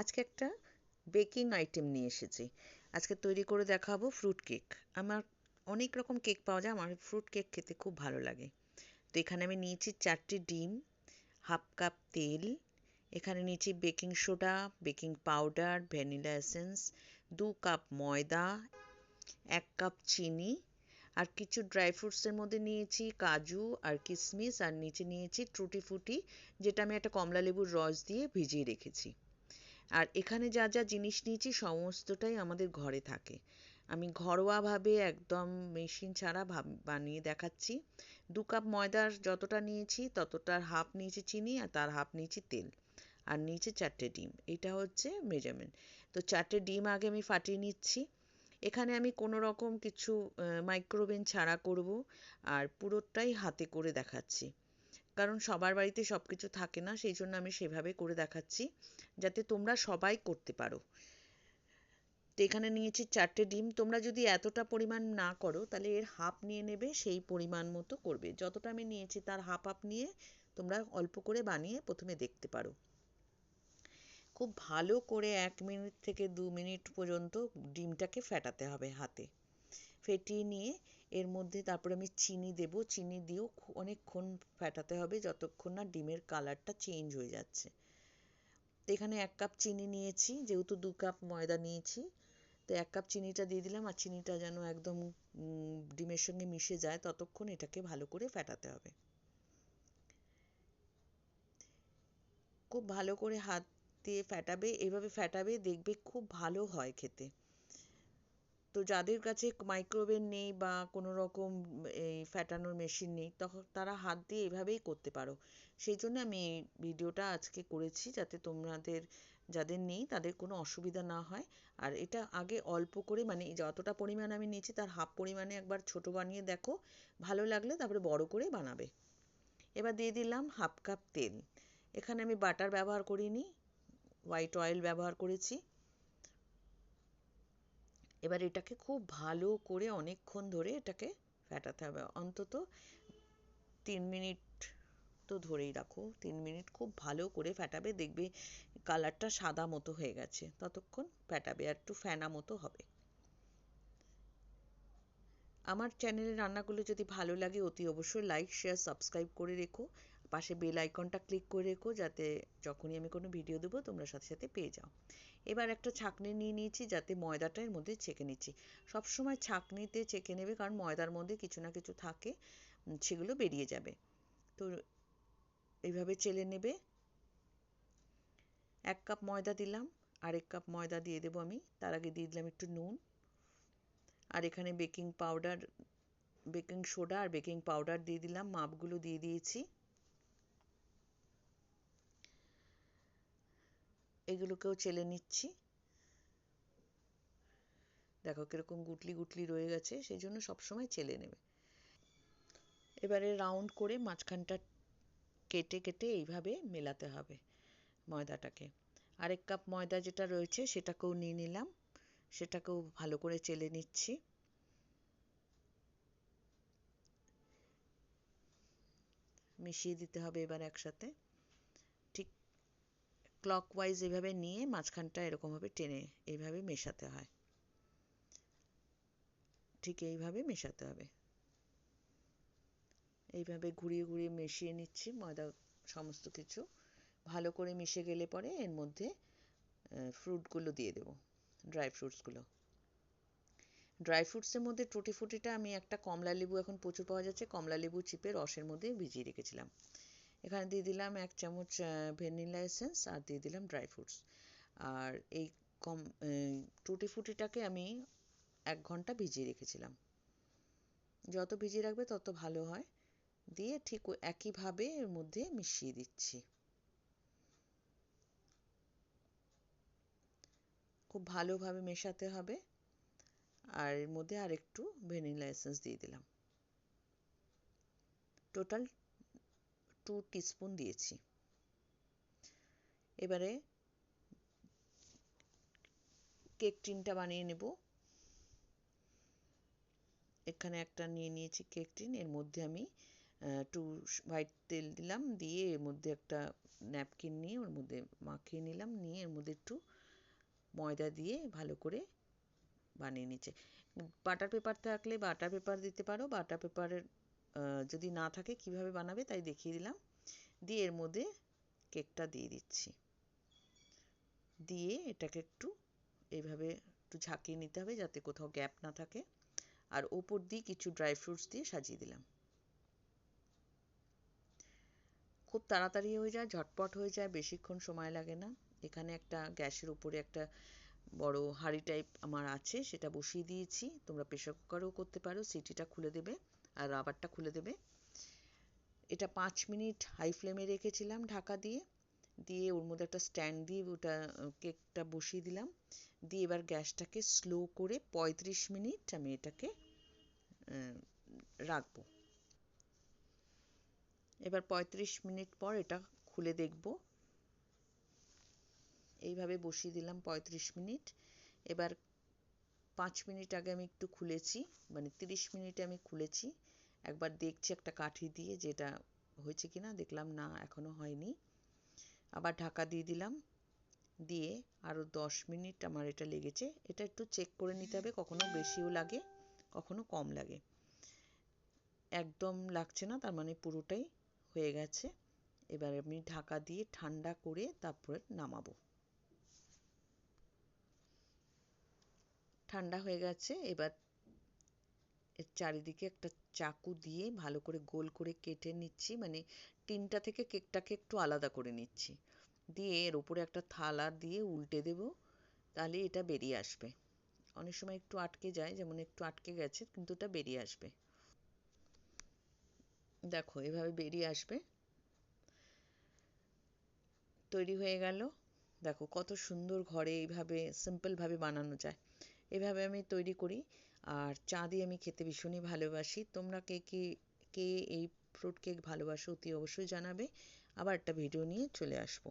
আজকে একটা baking item নিয়ে এসেছি। আজকে তৈরি করে দেখাবো ফ্রুট কেক আমার অনেক রকম কেক পাওয়া যায়, আমার ফ্রুট কেক খেতে খুব ভালো লাগে। তো এখানে আমি নিয়েছি চারটি ডিম, হাফ কাপ তেল, এখানে নিয়েছি baking soda baking powder vanilla essence দু কাপ ময়দা, এক কাপ চিনি, আর কিছু ড্রাই ফ্রুটসের মধ্যে নিয়েছি কাজু আর কিশমিশ আর নিচে নিয়েছি ট্রুটি ফুটি যেটা আমি একটা কমলা লেবুর রস দিয়ে ভিজিয়ে রেখেছি। আর এখানে যা যা জিনিস নিয়েছি সমস্তটাই আমাদের ঘরে থাকে। আমি ঘরোয়াভাবে একদম মেশিন ছাড়া ভাব, বানিয়ে দেখাচ্ছি। দু কাপ ময়দার যতটা নিয়েছি ততটার হাফ নিয়েছি চিনি আর তার হাফ নিয়েছি তেল। আর নিচে চারটে ডিম। এটা হচ্ছে মেজারমেন্ট। তো চারটে ডিম আগে আমি ফাটিয়ে নিচ্ছি। এখানে আমি কোনো রকম কিছু মাইক্রোওভেন ছাড়া করব। আর পুরোটাই হাতে করে দেখাচ্ছি। কারণ সবার বাড়িতে সব কিছু থাকে না, সেই জন্য আমি সেভাবে করে দেখাচ্ছি, যাতে তোমরা সবাই করতে পারো। তো এখানে নিয়েছি চারটে ডিম, তোমরা যদি এতটা পরিমাণ না করো, তাহলে এর হাফ নিয়ে নেবে, সেই পরিমাণ মতো করবে। যতটা আমি নিয়েছি তার হাফ হাফ নিয়ে তোমরা অল্প করে বানিয়ে প্রথমে দেখতে পারো। খুব ভালো করে এক মিনিট থেকে দু মিনিট পর্যন্ত ডিমটাকে ফেটাতে হবে হাতে। ফেটিয়ে নিয়ে এর মধ্যে তারপরে আমি চিনি দেব। চিনি দিয়েও অনেকক্ষণ ফেটাতে হবে যতক্ষণ না ডিমের কালারটা চেঞ্জ হয়ে যাচ্ছে। তো এখানে এক কাপ চিনি নিয়েছি, যেহেতু দু কাপ ময়দা নিয়েছি। তো এক কাপ চিনিটা দিয়ে দিলাম আর চিনিটা যেন একদম ডিমের সঙ্গে মিশে যায় ততক্ষণ এটাকে ভালো করে ফেটাতে হবে। খুব ভালো করে হাত দিয়ে ফেটাবে। এভাবে ফেটাবে দেখবে খুব ভালো হয় খেতে। তো যাদের কাছে মাইক্রোওভেন নেই বা কোনো রকম এই ফ্যাটানোর মেশিন নেই তখন তারা হাত দিয়ে এভাবেই করতে পারো। সেই জন্য আমি এই ভিডিওটা আজকে করেছি যাতে তোমাদের, যাদের নেই তাদের কোনো অসুবিধা না হয়। আর এটা আগে অল্প করে মানে যতটা পরিমাণ আমি নিয়েছি তার হাফ পরিমাণে একবার ছোট বানিয়ে দেখো। ভালো লাগলে তারপরে বড় করে বানাবে। এবার দিয়ে দিলাম হাফ কাপ তেল। এখানে আমি বাটার ব্যবহার করিনি হোয়াইট অয়েল ব্যবহার করেছি। এবার এটাকে খুব ভালো করে অনেকক্ষণ ধরে এটাকে ফেটাতে হবে। অন্তত তিন মিনিট তো ধরেই রাখো। তিন মিনিট খুব ভালো করে ফেটাবে, দেখবে কালারটা সাদা মতো হয়ে গেছে। ততক্ষণ ফেটাবে, আর একটু ফেনা মতো হবে। আমার চ্যানেলের রান্নাগুলো যদি ভালো লাগে, অতি অবশ্যই লাইক শেয়ার সাবস্ক্রাইব করে রেখো। পাশে বেল আইকনটা ক্লিক করে রেখো যাতে যখনই আমি কোনো ভিডিও দেবো তোমরা সাথে সাথে পেয়ে যাও। এবার একটা ছাঁকনি নিয়ে নিয়েছি যাতে ময়দাটা এর মধ্যে ছেঁকে নিচ্ছি। সবসময় ছাঁকনিতে ছেঁকে নেবে কারণ ময়দার মধ্যে কিছু না কিছু থাকে সেগুলো বেরিয়ে যাবে। তো এইভাবে চেলে নেবে। এক কাপ ময়দা দিলাম, আরেক কাপ ময়দা দিয়ে দেবো আমি। তার আগে দিয়ে দিলাম একটু নুন। আর এখানে বেকিং পাউডার বেকিং সোডা আর বেকিং পাউডার দিয়ে দিলাম। মাপগুলো দিয়ে দিয়েছি। এগুলোকেও চেলে নিচ্ছি। দেখো কীরকম গুটলি গুটলি রয়ে গেছে, সেই জন্য সবসময় চেলে নেবে। এবারে রাউন্ড করে মাঝখানটা কেটে কেটে এইভাবে মেলাতে হবে ময়দাটাকে। আরেক কাপ ময়দা যেটা রয়েছে সেটাকেও নিয়ে নিলাম, সেটাকেও ভালো করে চেলে নিচ্ছি। মিশিয়ে দিতে হবে এবার একসাথে। ক্লকওয়াইজ এভাবে নিয়ে মাঝখানটা এরকমভাবে টেনে এইভাবে মেশাতে হয়। ঠিক এইভাবে মেশাতে হবে। এইভাবে ঘুরিয়ে ঘুরিয়ে মিশিয়ে নিচ্ছি ময়দা সমস্ত কিছু। ভালো করে মিশে গেলে পরে এর মধ্যে ফ্রুটগুলো দিয়ে দেবো ড্রাই ফ্রুটসগুলো ড্রাই ফ্রুটসের মধ্যে টুটি ফুটিটা আমি একটা কমলা লেবু এখন প্রচুর পাওয়া যাচ্ছে। কমলা লেবু চিপে রসের মধ্যে ভিজিয়ে রেখেছিলাম। এখানে দিয়ে দিলাম এক চামচ ভ্যানিলা এসেন্স আর দিয়ে দিলাম ড্রাই ফ্রুটস। আর এই কম টুটি ফুটিটাকে আমি এক ঘণ্টা ভিজিয়ে রেখেছিলাম। যত ভিজিয়ে রাখবে তত ভালো হয়। দিয়ে ঠিক একইভাবে এর মধ্যে মিশিয়ে দিচ্ছি। খুব ভালোভাবে মেশাতে হবে। আর এর মধ্যে আর একটু ভ্যানিলা এসেন্স দিয়ে দিলাম। টোটাল টু টিস্পুন দিয়েছি। এবারে কেক টিনটা বানিয়ে নেব। এখানে একটা নিয়ে নিয়েছি কেক টিন এর মধ্যে আমি একটু হোয়াইট তেল দিলাম, দিয়ে এর মধ্যে একটা ন্যাপকিন নিয়ে, ওর মধ্যে মাখিয়ে নিলাম, নিয়ে এর মধ্যে একটু ময়দা দিয়ে ভালো করে বানিয়ে নিচ্ছে। বাটার পেপার থাকলে বাটার পেপার দিতে পারো, বাটার পেপারের যদি না থাকে কীভাবে বানাবে তাই দেখিয়ে দিলাম। দিয়ে এর মধ্যে কেকটা দিয়ে দিচ্ছি। দিয়ে এটাকে একটু এইভাবে একটু ঝাঁকিয়ে নিতে হবে যাতে কোথাও গ্যাপ না থাকে। আর ওপর দিয়ে কিছু ড্রাই ফ্রুটস দিয়ে সাজিয়ে দিলাম। খুব তাড়াতাড়ি হয়ে যায়, ঝটপট হয়ে যায়, বেশিক্ষণ সময় লাগে না। এখানে একটা গ্যাসের উপরে একটা বড় হাঁড়ি টাইপ আমার আছে, সেটা বসিয়ে দিয়েছি। তোমরা প্রেশার কুকারেও করতে পারো, সিটিটা খুলে দেবে। আর রাবারটা খুলে দেবে। এটা পাঁচ মিনিট হাই ফ্লেমে রেখেছিলাম ঢাকা দিয়ে। দিয়ে ওর মধ্যে একটা স্ট্যান্ড দিয়ে ওটা কেকটা বসিয়ে দিলাম। দিয়ে এবার গ্যাসটাকে স্লো করে পঁয়ত্রিশ মিনিট আমি এটাকে রাখব। এবার পঁয়ত্রিশ মিনিট পর এটা খুলে দেখব। এইভাবে বসিয়ে দিলাম পঁয়ত্রিশ মিনিট। এবার পাঁচ মিনিট আগে আমি একটু খুলেছি মানে তিরিশ মিনিটে আমি খুলেছি। একবার দেখছি একটা কাঠি দিয়ে যেটা হয়েছে কিনা, দেখলাম না, এখনও হয়নি। আবার ঢাকা দিয়ে দিলাম, দিয়ে আরও দশ মিনিট আমার এটা লেগেছে। এটা একটু চেক করে নিতে হবে, কখনো বেশিও লাগে, কখনো কম লাগে। একদম লাগছে না, তার মানে পুরোটাই হয়ে গেছে। এবার আমি ঢাকা দিয়ে ঠান্ডা করে তারপরে নামাবো। ঠান্ডা হয়ে গেছে, এবার এর চারিদিকে একটা চাকু দিয়ে ভালো করে গোল করে কেটে নিচ্ছি মানে টিনটা থেকে কেকটাকে একটু আলাদা করে নিচ্ছি। দিয়ে এর উপরে একটা থালা দিয়ে উল্টে দেব, তাহলে এটা বেরিয়ে আসবে। অনেক সময় একটু আটকে যায়, যেমন একটু আটকে গেছে, কিন্তু এটা বেরিয়ে আসবে। দেখো, এভাবে বেরিয়ে আসবে। তৈরি হয়ে গেল। দেখো, কত সুন্দর ঘরে এইভাবে সিম্পলভাবে বানানো যায়। এভাবে আমি তৈরি করি। আর চা দিয়ে আমি খেতে ভীষণই ভালোবাসি। তোমরা কে কে কে এই ফ্রুট কেক ভালোবাসো অতি অবশ্যই জানাবে। আবার একটা ভিডিও নিয়ে চলে আসব।